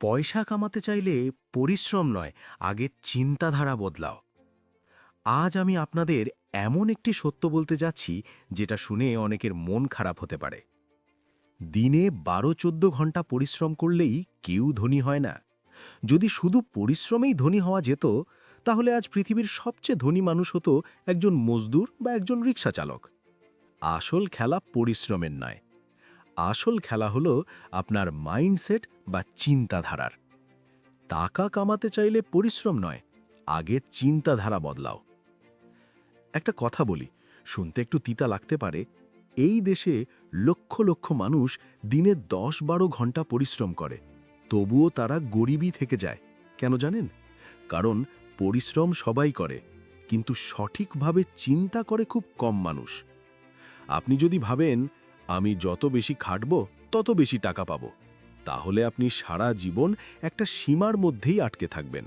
পয়সা কামাতে চাইলে পরিশ্রম নয়, আগে চিন্তাধারা বদলাও। আজ আমি আপনাদের এমন একটি সত্য বলতে যাচ্ছি, যেটা শুনে অনেকের মন খারাপ হতে পারে। দিনে বারো চোদ্দ ঘণ্টা পরিশ্রম করলেই কেউ ধনী হয় না। যদি শুধু পরিশ্রমেই ধনী হওয়া যেত, তাহলে আজ পৃথিবীর সবচেয়ে ধনী মানুষ হতো একজন মজদুর বা একজন রিক্সা চালক আসল খেলা পরিশ্রমের নয়। আসল খেলা হলো আপনার মাইন্ডসেট বা চিন্তাধারার। টাকা কামাতে চাইলে পরিশ্রম নয়, আগে চিন্তাধারা বদলাও। একটা কথা বলি, শুনতে একটু তিতা লাগতে পারে, এই দেশে লক্ষ লক্ষ মানুষ দিনে দশ বারো ঘণ্টা পরিশ্রম করে, তবুও তারা গরিবই থেকে যায়, কেন জানেন? কারণ পরিশ্রম সবাই করে, কিন্তু সঠিকভাবে চিন্তা করে খুব কম মানুষ। আপনি যদি ভাবেন আমি যত বেশি খাটব, তত বেশি টাকা পাব। তাহলে আপনি সারা জীবন একটা সীমার মধ্যেই আটকে থাকবেন।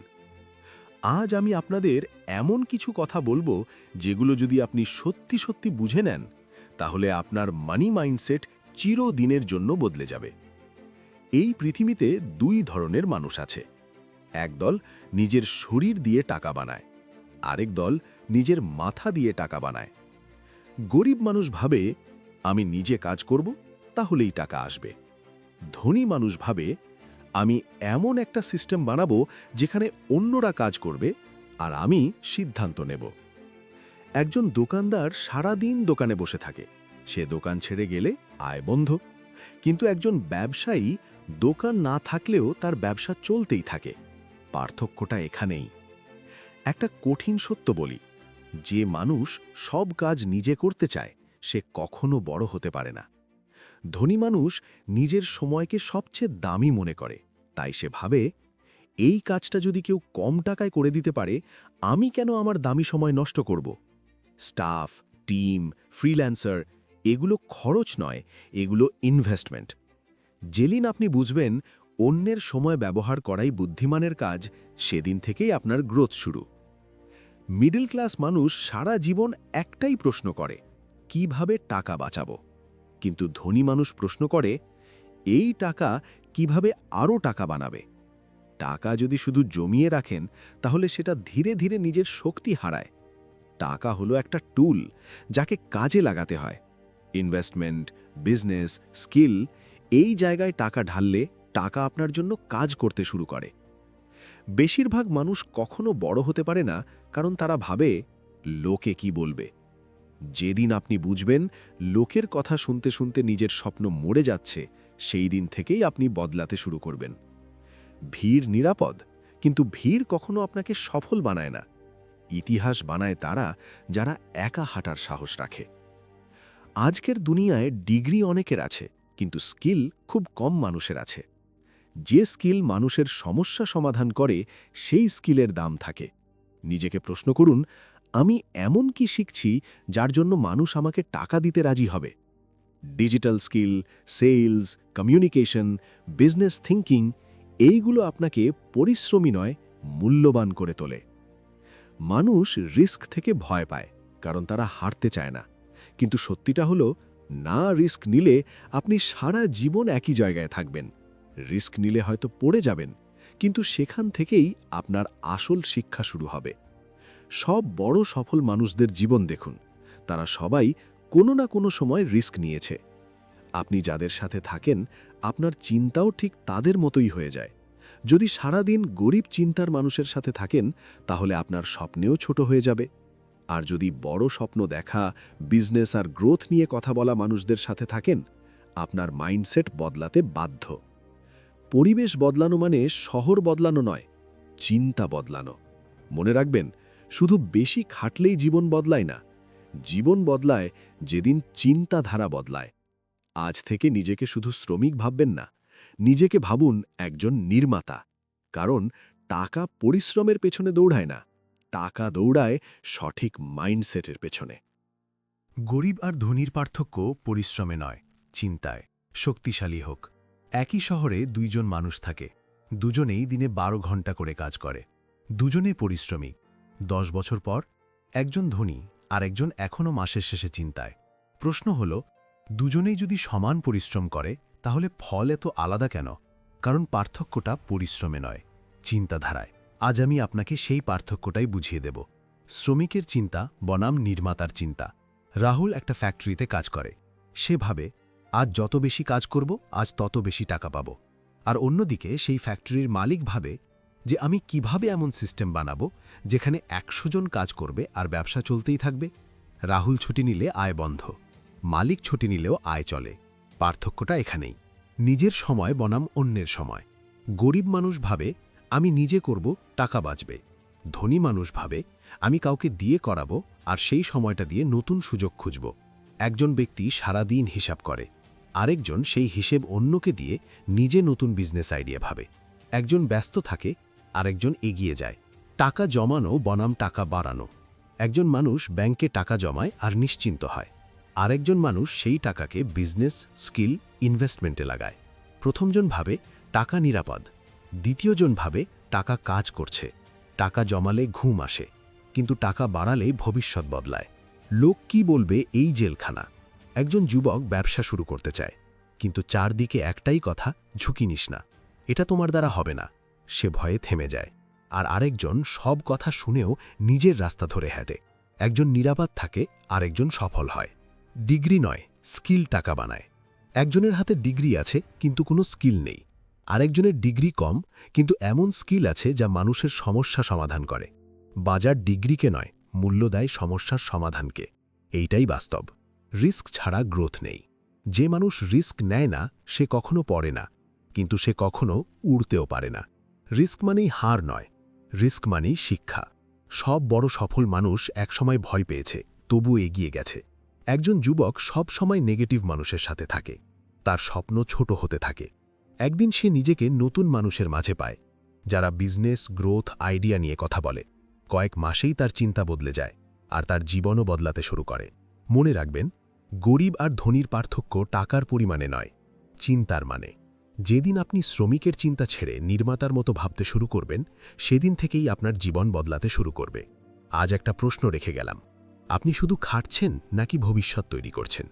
আজ আমি আপনাদের এমন কিছু কথা বলব, যেগুলো যদি আপনি সত্যি সত্যি বুঝে নেন, তাহলে আপনার মানি মাইন্ডসেট চিরদিনের জন্য বদলে যাবে। এই পৃথিবীতে দুই ধরনের মানুষ আছে। একদল নিজের শরীর দিয়ে টাকা বানায়, আরেক দল নিজের মাথা দিয়ে টাকা বানায়। গরিব মানুষ ভাবে আমি নিজে কাজ করব, তাহলেই টাকা আসবে। ধনী মানুষ ভাবে, আমি এমন একটা সিস্টেম বানাবো যেখানে অন্যরা কাজ করবে আর আমি সিদ্ধান্ত নেব। একজন দোকানদার সারাদিন দোকানে বসে থাকে। সে দোকান ছেড়ে গেলে আয় বন্ধ। কিন্তু একজন ব্যবসায়ী দোকান না থাকলেও তার ব্যবসা চলতেই থাকে। পার্থক্যটা এখানেই। একটা কঠিন সত্য বলি, যে মানুষ সব কাজ নিজে করতে চায় সে কখনো বড় হতে পারে না। ধনী মানুষ নিজের সময়কে সবচেয়ে দামি মনে করে। তাই সে ভাবে, এই কাজটা যদি কেউ কম টাকায় করে দিতে পারে, আমি কেন আমার দামি সময় নষ্ট করব? স্টাফ, টিম, ফ্রিল্যান্সার, এগুলো খরচ নয়, এগুলো ইনভেস্টমেন্ট। যেদিন আপনি বুঝবেন অন্যের সময় ব্যবহার করাই বুদ্ধিমানের কাজ, সেদিন থেকেই আপনার গ্রোথ শুরু। মিডল ক্লাস মানুষ সারা জীবন একটাই প্রশ্ন করে কীভাবে টাকা বাঁচাবো? কিন্তু ধনী মানুষ প্রশ্ন করে, এই টাকা কীভাবে আরও টাকা বানাবে? টাকা যদি শুধু জমিয়ে রাখেন, তাহলে সেটা ধীরে ধীরে নিজের শক্তি হারায়। টাকা হলো একটা টুল যাকে কাজে লাগাতে হয়। ইনভেস্টমেন্ট, বিজনেস, স্কিল এই জায়গায় টাকা ঢাললে টাকা আপনার জন্য কাজ করতে শুরু করে। বেশিরভাগ মানুষ কখনো বড় হতে পারে না, কারণ তারা ভাবে, লোকে কি বলবে? যেদিন আপনি বুঝবেন লোকের কথা শুনতে শুনতে নিজের স্বপ্ন মরে যাচ্ছে, সেই দিন থেকেই আপনি বদলাতে শুরু করবেন। ভিড় নিরাপদ, কিন্তু ভিড় কখনো আপনাকে সফল বানায় না। ইতিহাস বানায় তারা যারা একা হাঁটার সাহস রাখে। আজকের দুনিয়ায় ডিগ্রি অনেকের আছে, কিন্তু স্কিল খুব কম মানুষের আছে। যে স্কিল মানুষের সমস্যা সমাধান করে, সেই স্কিলের দাম থাকে। নিজেকে প্রশ্ন করুন আমি এমন কি শিখছি যার জন্য মানুষ আমাকে টাকা দিতে রাজি হবে? Digital skill, sales, communication, business thinking এইগুলো আপনাকে পরিশ্রমী নয়, মূল্যবান করে তোলে। মানুষ রিস্ক থেকে ভয় পায়, কারণ তারা হারতে চায় না। কিন্তু সত্যিটা হলো, না রিস্ক নিলে আপনি সারা জীবন একই জায়গায় থাকবেন। রিস্ক নিলে হয়তো পড়ে যাবেন, কিন্তু সেখান থেকেই আপনার আসল শিক্ষা শুরু হবে। সব বড় সফল মানুষদের জীবন দেখুন। তারা সবাই কোনো না কোনো সময় রিস্ক নিয়েছে। আপনি যাদের সাথে থাকেন, আপনার চিন্তাও ঠিক তাদের মতোই হয়ে যায়। যদি সারাদিন গরিব চিন্তার মানুষের সাথে থাকেন, তাহলে আপনার স্বপ্নেও ছোট হয়ে যাবে। আর যদি বড় স্বপ্ন দেখা, বিজনেস আর গ্রোথ নিয়ে কথা বলা মানুষদের সাথে থাকেন, আপনার মাইন্ডসেট বদলাতে বাধ্য। পরিবেশ বদলানো মানে শহর বদলানো নয়, চিন্তা বদলানো। মনে রাখবেন শুধু বেশি খাটলেই জীবন বদলায় না, জীবন বদলায় যেদিন চিন্তাধারা বদলায়। আজ থেকে নিজেকে শুধু শ্রমিক ভাববেন না, নিজেকে ভাবুন একজন নির্মাতা। কারণ টাকা পরিশ্রমের পেছনে দৌড়ায় না, টাকা দৌড়ায় সঠিক মাইন্ডসেটের পেছনে। গরিব আর ধনীর পার্থক্য পরিশ্রমে নয়, চিন্তায়। শক্তিশালী হোক। একই শহরে দুইজন মানুষ থাকে, দুজনেই দিনে বারো ঘণ্টা করে কাজ করে। দুজনেই পরিশ্রমী দশ বছর পর একজন ধনী আর একজন এখনও মাসের শেষে চিন্তায়। প্রশ্ন হল, দুজনেই যদি সমান পরিশ্রম করে, তাহলে ফল এত আলাদা কেন? কারণ পার্থক্যটা পরিশ্রমে নয়, চিন্তাধারায়। আজ আমি আপনাকে সেই পার্থক্যটাই বুঝিয়ে দেব। শ্রমিকের চিন্তা, বনাম নির্মাতার চিন্তা। রাহুল একটা ফ্যাক্টরিতে কাজ করে। সে ভাবে, আজ যত বেশি কাজ করব, আজ তত বেশি টাকা পাব। আর অন্যদিকে সেই ফ্যাক্টরির মালিক ভাবে যে আমি কীভাবে এমন সিস্টেম বানাবো যেখানে একশো জন কাজ করবে আর ব্যবসা চলতেই থাকবে? রাহুল ছুটি নিলে আয় বন্ধ, মালিক ছুটি নিলেও আয় চলে, পার্থক্যটা এখানেই। নিজের সময় বনাম অন্যের সময়। গরিব মানুষ ভাবে, আমি নিজে করব, টাকা বাঁচবে। ধনী মানুষ ভাবে, আমি কাউকে দিয়ে করাবো আর সেই সময়টা দিয়ে নতুন সুযোগ খুঁজব। একজন ব্যক্তি সারাদিন হিসাব করে, আরেকজন সেই হিসেব অন্যকে দিয়ে নিজে নতুন বিজনেস আইডিয়া ভাবে। একজন ব্যস্ত থাকে আরেকজন এগিয়ে যায়। টাকা জমানো বনাম টাকা বাড়ানো। একজন মানুষ ব্যাংকে টাকা জমায় আর নিশ্চিন্ত হয়। আরেকজন মানুষ সেই টাকাকে বিজনেস, স্কিল, ইনভেস্টমেন্টে লাগায়। প্রথমজন ভাবে টাকা নিরাপদ। দ্বিতীয়জন ভাবে টাকা কাজ করছে। টাকা জমালে ঘুম আসে, কিন্তু টাকা বাড়ালে ভবিষ্যৎ বদলায়। লোক কি বলবে এই জেলখানা? একজন যুবক ব্যবসা শুরু করতে চায়, কিন্তু চারদিকে একটাই কথা, ঝুঁকি নিস না। এটা তোমার দ্বারা হবে না। সে ভয়ে থেমে যায়, আর আরেকজন সব কথা শুনেও নিজের রাস্তা ধরে হাঁটে। একজন নিরাপদ থাকে, আরেকজন সফল হয়। ডিগ্রি নয়, স্কিল টাকা বানায়। একজনের হাতে ডিগ্রি আছে, কিন্তু কোনো স্কিল নেই। আরেকজনের ডিগ্রি কম, কিন্তু এমন স্কিল আছে যা মানুষের সমস্যা সমাধান করে। বাজার ডিগ্রিকে নয়, মূল্য দেয় সমস্যার সমাধানকে। এইটাই বাস্তব। রিস্ক ছাড়া গ্রোথ নেই। যে মানুষ রিস্ক নেয় না, সে কখনো পড়ে না, কিন্তু সে কখনো উড়তেও পারে না। রিস্ক মানেই হার নয়, রিস্ক মানেই শিক্ষা। সব বড় সফল মানুষ একসময় ভয় পেয়েছে তবু এগিয়ে গেছে। একজন যুবক সব সময় নেগেটিভ মানুষের সাথে থাকে, তার স্বপ্ন ছোট হতে থাকে। একদিন সে নিজেকে নতুন মানুষের মাঝে পায়, যারা বিজনেস গ্রোথ আইডিয়া নিয়ে কথা বলে। কয়েক মাসেই তার চিন্তা বদলে যায় আর তার জীবনও বদলাতে শুরু করে। মনে রাখবেন, গরিব আর ধনীর পার্থক্য টাকার পরিমাণে নয়, চিন্তার মানে। যেদিন আপনি শ্রমিকের চিন্তা ছেড়ে নির্মাতার মতো ভাবতে শুরু করবেন, সেদিন থেকেই আপনার জীবন বদলাতে শুরু করবে। আজ একটা প্রশ্ন রেখে গেলাম। আপনি শুধু খাটছেন নাকি ভবিষ্যৎ তৈরি করছেন?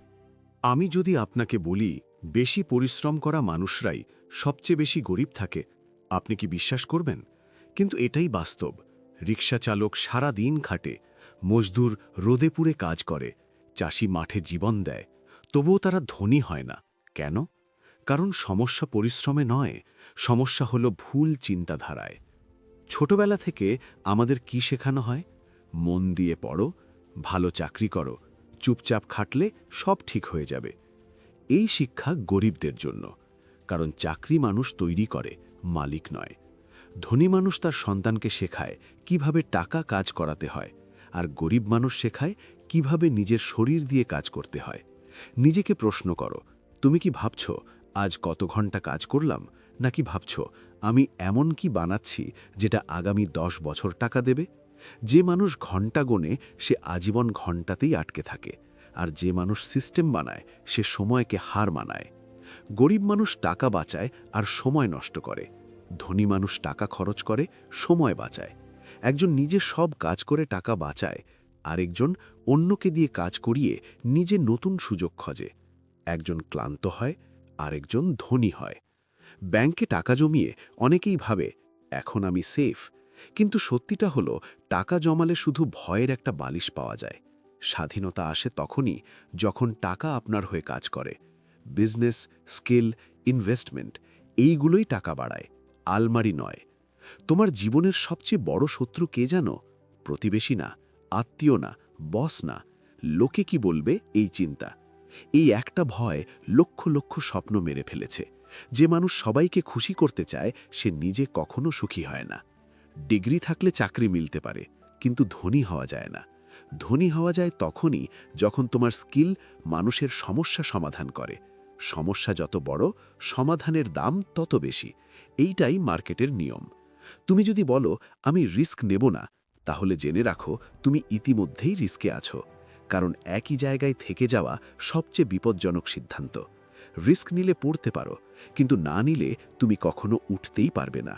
আমি যদি আপনাকে বলি, বেশি পরিশ্রম করা মানুষরাই সবচেয়ে বেশি গরিব থাকে, আপনি কি বিশ্বাস করবেন? কিন্তু এটাই বাস্তব। রিক্সা চালক সারা দিন খাটে, মজদুর রোদে পুড়ে কাজ করে, চাষি মাঠে জীবন দেয়, তবুও তারা ধনী হয় না। কেন? কারণ সমস্যা পরিশ্রমে নয়, সমস্যা হলো ভুল চিন্তাধারায়। ছোটবেলা থেকে আমাদের কি শেখানো হয়? মন দিয়ে পড়ো, ভালো চাকরি করো, চুপচাপ খাটলে সব ঠিক হয়ে যাবে। এই শিক্ষা গরিবদের জন্য, কারণ চাকরি মানুষ তৈরি করে, মালিক নয়। ধনী মানুষ তার সন্তানকে শেখায় কীভাবে টাকা কাজ করাতে হয়, আর গরিব মানুষ শেখায় কীভাবে নিজের শরীর দিয়ে কাজ করতে হয়। নিজেকে প্রশ্ন করো, তুমি কি ভাবছ আজ কত ঘণ্টা কাজ করলাম, নাকি ভাবছ, আমি এমন কি বানাচ্ছি যেটা আগামী দশ বছর টাকা দেবে? যে মানুষ ঘণ্টা গোনে সে আজীবন ঘন্টাতেই আটকে থাকে, আর যে মানুষ সিস্টেম বানায় সে সময়কে হার মানায়। গরিব মানুষ টাকা বাঁচায় আর সময় নষ্ট করে, ধনী মানুষ টাকা খরচ করে, সময় বাঁচায়। একজন নিজে সব কাজ করে টাকা বাঁচায়, আরেকজন অন্যকে দিয়ে কাজ করিয়ে নিজে নতুন সুযোগ খোঁজে। একজন ক্লান্ত হয় আরেকজন ধনী হয়। ব্যাংকে টাকা জমিয়ে অনেকেই ভাবে, এখন আমি সেফ। কিন্তু সত্যিটা হলো, টাকা জমালে শুধু ভয়ের একটা বালিশ পাওয়া যায়। স্বাধীনতা আসে তখনই যখন টাকা আপনার হয়ে কাজ করে। বিজনেস, স্কিল, ইনভেস্টমেন্ট, এইগুলোই টাকা বাড়ায়। আলমারি নয়। তোমার জীবনের সবচেয়ে বড় শত্রু কে জানো? প্রতিবেশী না, আত্মীয় না, বস না। লোকে কি বলবে এই চিন্তা? এই একটা ভয় লক্ষ লক্ষ স্বপ্ন মেরে ফেলেছে। যে মানুষ সবাইকে খুশি করতে চায়, সে নিজে কখনো সুখী হয় না। ডিগ্রি থাকলে চাকরি মিলতে পারে, কিন্তু ধনী হওয়া যায় না। ধনী হওয়া যায় তখনই যখন তোমার স্কিল মানুষের সমস্যা সমাধান করে। সমস্যা যত বড়, সমাধানের দাম তত বেশি। এইটাই মার্কেটের নিয়ম। তুমি যদি বলো, আমি রিস্ক নেব না, তাহলে জেনে রাখো, তুমি ইতিমধ্যেই রিস্কে আছো। কারণ একই জায়গায় থেকে যাওয়া সবচেয়ে বিপজ্জনক সিদ্ধান্ত। রিস্ক নিলে পড়তে পারো, কিন্তু না নিলে তুমি কখনো উঠতেই পারবে না।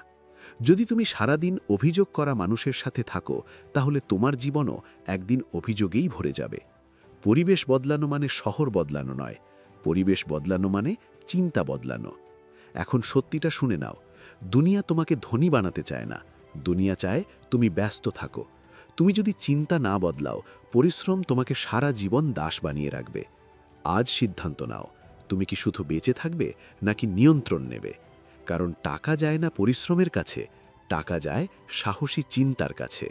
যদি তুমি সারাদিন অভিযোগ করা মানুষের সাথে থাকো, তাহলে তোমার জীবনও একদিন অভিযোগেই ভরে যাবে। পরিবেশ বদলানো মানে শহর বদলানো নয়, পরিবেশ বদলানো মানে চিন্তা বদলানো। এখন সত্যিটা শুনে নাও, দুনিয়া তোমাকে ধনী বানাতে চায় না, দুনিয়া চায় তুমি ব্যস্ত থাকো। তুমি যদি চিন্তা না বদলাও, পরিশ্রম তোমাকে সারা জীবন দাস বানিয়ে রাখবে। আজ সিদ্ধান্ত নাও, তুমি কি শুধু বেঁচে থাকবে, নাকি নিয়ন্ত্রণ নেবে? কারণ টাকা যায় না পরিশ্রমের কাছে, টাকা যায় সাহসী চিন্তার কাছে।